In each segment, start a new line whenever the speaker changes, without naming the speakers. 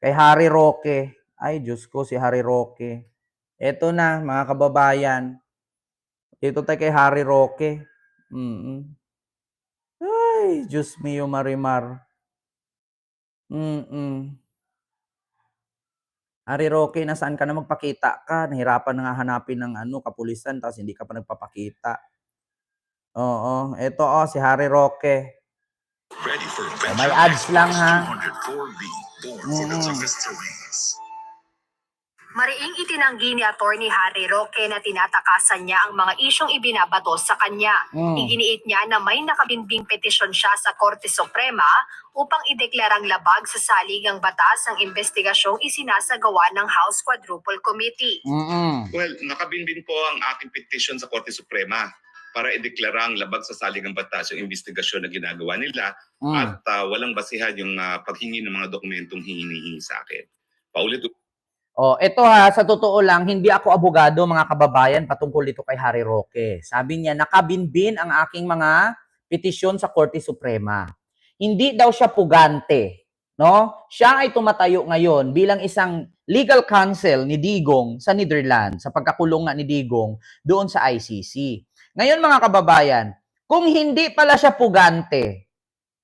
kay Harry Roque. Ay, Diyos ko, si Harry Roque. Eto na, mga kababayan. Dito tayo kay Harry Roque. mm Ay, Diyos mio, Marimar. Mm-mm. Harry Roque, nasaan ka na magpakita ka? Nahirapan na nga hanapin ng ano, kapulisan, tapos hindi ka pa nagpapakita. Oo, eto oh, si Harry Roque.
Ready for
Oh, may ads lang, ha?
204B, born for the
Mm.
Mariing itinanggi ni Attorney Harry Roque na tinatakasan niya ang mga isyong ibinabato sa kanya.
Mm.
Iginiit niya na may nakabinbing petisyon siya sa Korte Suprema upang ideklarang labag sa saligang batas ang investigasyong isinasagawa ng House Quadruple Committee.
Mm-mm.
Well, nakabinbin po ang aking petition sa Korte Suprema para ideklara ang labag sa saligang batas yung investigasyon na ginagawa nila
Mm.
at ah, walang basihan yung ah, paghingi ng mga dokumentong hinihingi sa akin. Paulit
Oh, ito ha, sa totoo lang, hindi ako abogado mga kababayan patungkol dito kay Harry Roque. Sabi niya, nakabinbin ang aking mga petisyon sa Korte Suprema. Hindi daw siya pugante, no? Siya ay tumatayo ngayon bilang isang legal counsel ni Digong sa Netherlands, sa pagkakulong nga ni Digong doon sa ICC. Ngayon mga kababayan, kung hindi pala siya pugante,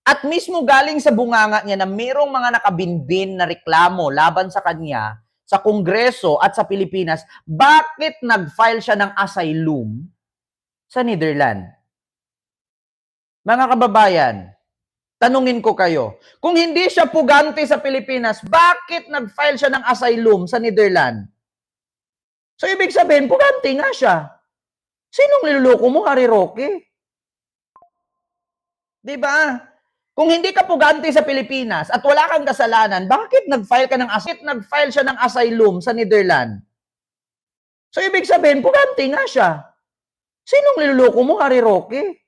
at mismo galing sa bunganga niya na mayroong mga nakabinbin na reklamo laban sa kanya, sa Kongreso at sa Pilipinas, bakit nag-file siya ng asylum sa Netherlands? Mga kababayan, tanungin ko kayo, kung hindi siya pugante sa Pilipinas, bakit nag-file siya ng asylum sa Netherlands? So, ibig sabihin, pugante nga siya. Sinong niloloko mo, Harry Roque? Di ba? Kung hindi ka pugante sa Pilipinas at wala kang kasalanan, bakit nag-file ka ng asylum? Nag-file siya ng asylum sa Netherlands. So, ibig sabihin, pugante nga siya. Sinong niloloko mo, Harry Roque?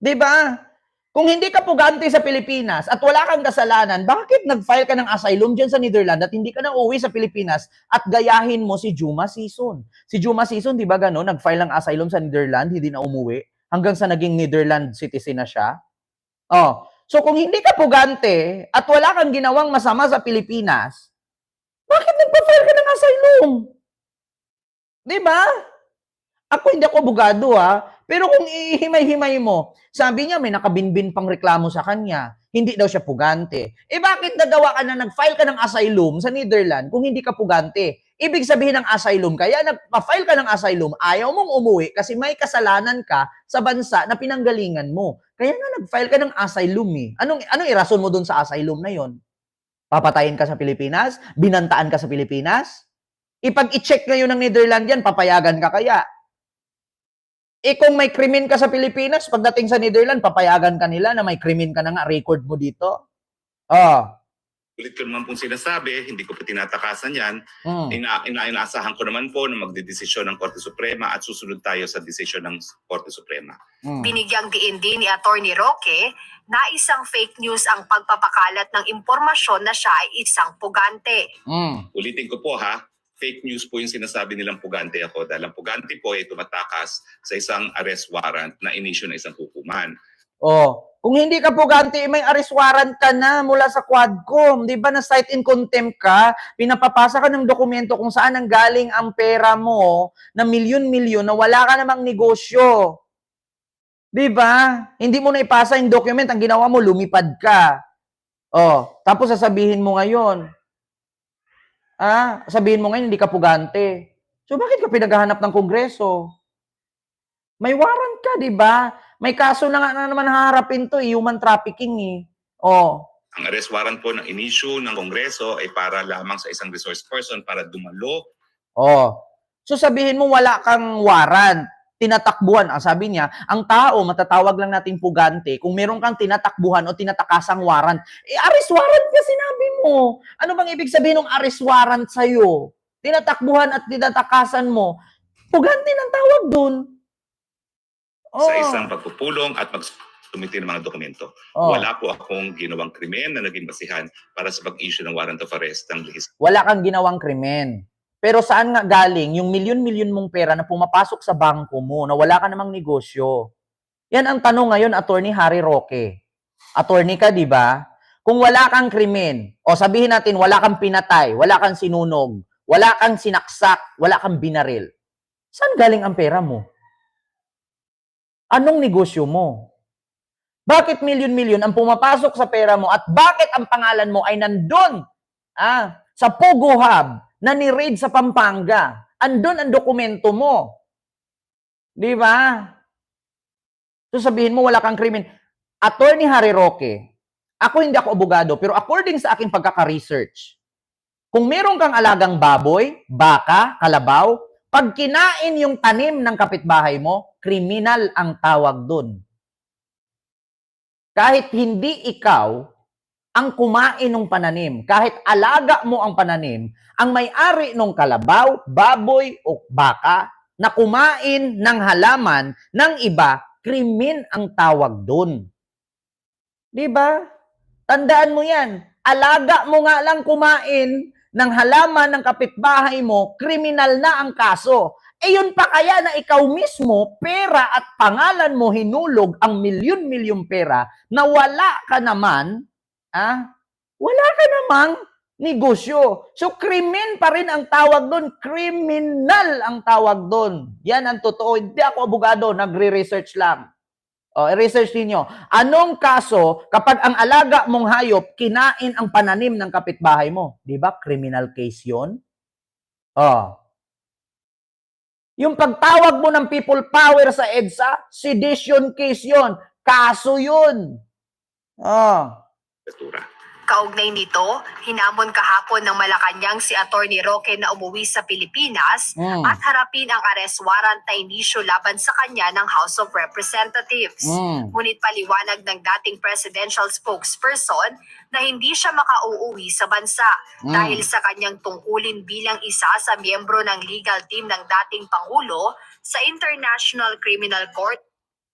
Di ba? Kung hindi ka pugante sa Pilipinas at wala kang kasalanan, bakit nag-file ka ng asylum dyan sa Netherlands at hindi ka na uwi sa Pilipinas at gayahin mo si Juma Season? Si Juma Season, di ba gano'n, nag-file ng asylum sa Netherlands, hindi na umuwi, hanggang sa naging Netherlands citizen na siya? Oh, so kung hindi ka pugante at wala kang ginawang masama sa Pilipinas, bakit nagpa-file ka ng asylum? Di ba? Ako hindi ako abogado ha, pero kung ihimay-himay mo, sabi niya may nakabinbin pang reklamo sa kanya, hindi daw siya pugante. Eh bakit nagawa ka na nag-file ka ng asylum sa Netherlands kung hindi ka pugante? Ibig sabihin ng asylum, kaya nagpa-file ka ng asylum, ayaw mong umuwi kasi may kasalanan ka sa bansa na pinanggalingan mo. Kaya nga nag-file ka ng asylum eh. Anong, anong irason mo dun sa asylum na yon? Papatayin ka sa Pilipinas? Binantaan ka sa Pilipinas? Ipag i-check ngayon ng Netherlands yan, papayagan ka kaya? Eh kung may krimen ka sa Pilipinas, pagdating sa Netherlands, papayagan ka nila na may krimen ka na nga, record mo dito. Oh.
ulit ko naman pong sinasabi, hindi ko po tinatakasan yan.
Mm.
Ina, ina, inaasahan ko naman po na magdedesisyon ng Korte Suprema at susunod tayo sa desisyon ng Korte Suprema.
Mm.
Binigyang diin din ni Attorney Roque na isang fake news ang pagpapakalat ng impormasyon na siya ay isang pugante.
Mm.
Ulitin ko po ha, fake news po yung sinasabi nilang pugante ako dahil ang pugante po ay tumatakas sa isang arrest warrant na inisyo ng isang hukuman.
Oh, kung hindi ka pugante, may arrest warrant ka na mula sa Quadcom. Di ba na cite in contempt ka? Pinapapasa ka ng dokumento kung saan ang galing ang pera mo na milyon-milyon na wala ka namang negosyo. Di ba? Hindi mo na ipasa yung document. Ang ginawa mo, lumipad ka. Oh, tapos sasabihin mo ngayon, ah, sabihin mo ngayon, hindi ka pugante. So, bakit ka pinaghahanap ng kongreso? May warrant ka, di ba? May kaso na nga na naman haharapin to, eh, human trafficking eh. Oh.
Ang arrest warrant po ng inisyo ng Kongreso ay para lamang sa isang resource person para dumalo
Oh. So sabihin mo wala kang warrant, tinatakbuhan. Ang sabi niya, ang tao matatawag lang natin pugante kung meron kang tinatakbuhan o tinatakasang warrant. Eh arrest warrant ka sinabi mo. Ano bang ibig sabihin ng arrest warrant sa Tinatakbuhan at tinatakasan mo. Pugante ng tawag doon.
sa isang pagpupulong at magsumiti ng mga dokumento.
Oh.
Wala po akong ginawang krimen na naging basihan para sa pag-issue ng warrant of arrest ng lihis.
wala kang ginawang krimen. Pero saan nga galing yung milyon-milyon mong pera na pumapasok sa bangko mo na wala ka namang negosyo? Yan ang tanong ngayon, Attorney Harry Roque. Attorney ka, di ba? kung wala kang krimen, o sabihin natin wala kang pinatay, wala kang sinunog, wala kang sinaksak, wala kang binaril, saan galing ang pera mo? Anong negosyo mo? Bakit milyon-milyon ang pumapasok sa pera mo at bakit ang pangalan mo ay nandun ah, sa Pogo Hub na ni-raid sa Pampanga? Andun ang dokumento mo. Di ba? So sabihin mo wala kang krimen. Attorney Harry Roque, ako hindi ako abogado, pero according sa aking pagkaka-research, kung meron kang alagang baboy, baka, kalabaw, pag kinain yung tanim ng kapitbahay mo, kriminal ang tawag dun. Kahit hindi ikaw ang kumain ng pananim, kahit alaga mo ang pananim, ang may-ari ng kalabaw, baboy o baka na kumain ng halaman ng iba, krimen ang tawag dun. Di ba? Tandaan mo yan. Alaga mo nga lang kumain ng halaman ng kapitbahay mo, kriminal na ang kaso. E yun pa kaya na ikaw mismo, pera at pangalan mo hinulog ang milyon-milyong pera na wala ka naman, ah, wala ka namang negosyo. So, krimen pa rin ang tawag doon. Criminal ang tawag doon. Yan ang totoo. Hindi ako abogado, nagre-research lang. O, i-research ninyo. Anong kaso kapag ang alaga mong hayop kinain ang pananim ng kapitbahay mo? Di ba? Criminal case yon. Oh. Yung pagtawag mo ng people power sa EDSA, sedition case yon. Kaso yun. Oh.
Datura.
Kaugnay nito, hinamon kahapon ng Malacanang si Attorney Roque na umuwi sa Pilipinas
Mm.
at harapin ang arrest warrant na inisyo laban sa kanya ng House of Representatives.
Mm.
Ngunit paliwanag ng dating presidential spokesperson na hindi siya makauuwi sa bansa
Mm.
dahil sa kanyang tungkulin bilang isa sa miyembro ng legal team ng dating Pangulo sa International Criminal Court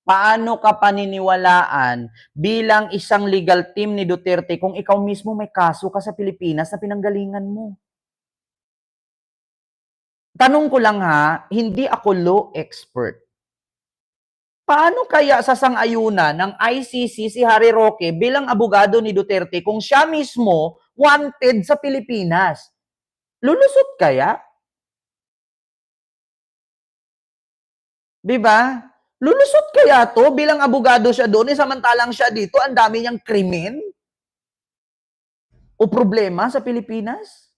Paano ka paniniwalaan bilang isang legal team ni Duterte kung ikaw mismo may kaso ka sa Pilipinas na pinanggalingan mo? Tanong ko lang ha, hindi ako law expert. Paano kaya sa sangayunan ng ICC si Harry Roque bilang abogado ni Duterte kung siya mismo wanted sa Pilipinas? Lulusot kaya? 'Di ba? Lulusot kaya to bilang abogado siya doon, samantalang siya dito, ang dami niyang krimen? O problema sa Pilipinas?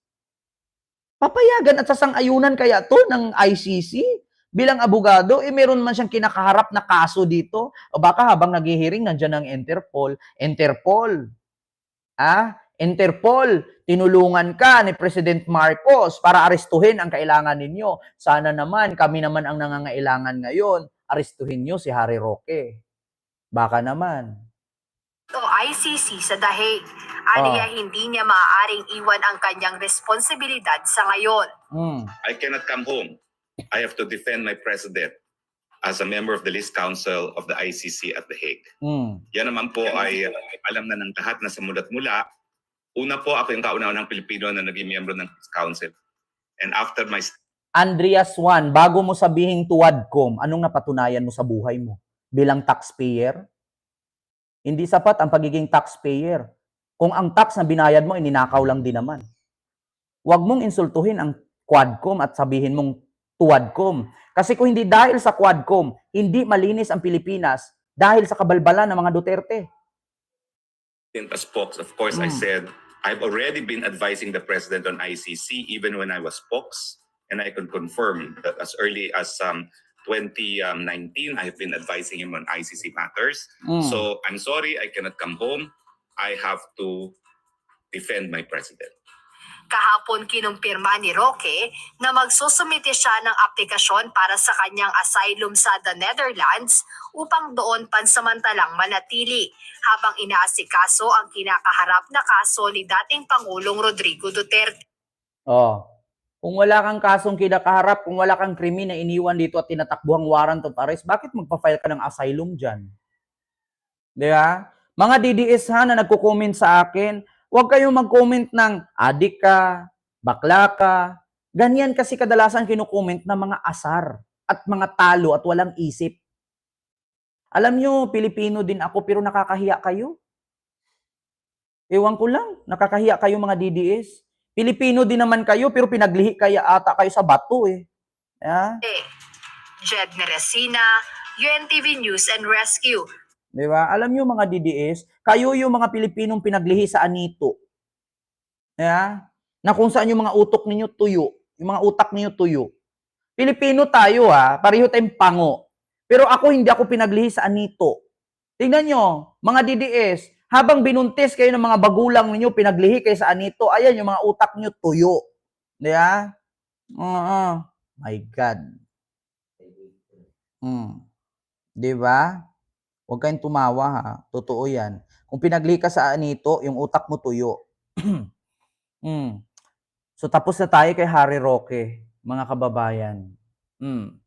Papayagan at sasang-ayunan kaya to ng ICC bilang abogado, eh meron man siyang kinakaharap na kaso dito. O baka habang naghihiring, nandiyan ang Interpol. Interpol. Ah, Interpol, tinulungan ka ni President Marcos para arestuhin ang kailangan ninyo. Sana naman, kami naman ang nangangailangan ngayon arestuhin nyo si Harry Roque. Baka naman.
o ICC sa dahig. Aniya hindi niya maaaring iwan ang kanyang responsibilidad sa ngayon.
Mm.
I cannot come home. I have to defend my president as a member of the list council of the ICC at The Hague.
Mm.
Yan naman po ay uh, alam na ng lahat na sa mulat mula. Una po ako yung kauna-unang Pilipino na naging miyembro ng list council. And after my
Andreas Juan, bago mo sabihing tuwadcom, anong napatunayan mo sa buhay mo bilang taxpayer? Hindi sapat ang pagiging taxpayer. Kung ang tax na binayad mo, ininakaw lang din naman. Huwag mong insultuhin ang quadcom at sabihin mong tuwadcom. Kasi kung hindi dahil sa quadcom, hindi malinis ang Pilipinas dahil sa kabalbalan ng mga Duterte.
as spokes, of course, I
Mm.
said I've already been advising the president on ICC even when I was spokes, and I can confirm that as early as um, 2019, I've been advising him on ICC matters.
Mm.
So I'm sorry, I cannot come home. I have to defend my president.
Kahapon kinumpirma ni Roque na magsusumite siya ng aplikasyon para sa kanyang asylum sa the Netherlands upang doon pansamantalang manatili habang inaasikaso ang kinakaharap na kaso ni dating Pangulong Rodrigo Duterte.
Oh. Kung wala kang kasong kinakaharap, kung wala kang krimen na iniwan dito at tinatakbuhang warrant of arrest, bakit magpa-file ka ng asylum dyan? Di ba? Mga DDS ha na nagko-comment sa akin, huwag kayong mag-comment ng adik ka, bakla ka. Ganyan kasi kadalasan kinukomment ng mga asar at mga talo at walang isip. Alam nyo, Pilipino din ako pero nakakahiya kayo. Ewan ko lang, nakakahiya kayo mga DDS. Pilipino din naman kayo, pero pinaglihi kaya ata kayo sa bato eh. Yeah?
Jed Neresina, UNTV News and Rescue.
Di ba? Alam nyo mga DDS, kayo yung mga Pilipinong pinaglihi sa anito. Yeah? Na kung saan yung mga utok ninyo tuyo, yung mga utak ninyo tuyo. Pilipino tayo ha, pareho tayong pango. Pero ako hindi ako pinaglihi sa anito. Tingnan nyo, mga DDS, habang binuntis kayo ng mga bagulang ninyo, pinaglihi kayo sa anito, ayan yung mga utak nyo tuyo. Di ba? Oo. My God. Hmm. Di ba? Huwag kayong tumawa ha. Totoo yan. Kung pinaglihi ka sa anito, yung utak mo tuyo. mm. So tapos na tayo kay Harry Roque, mga kababayan. Mm.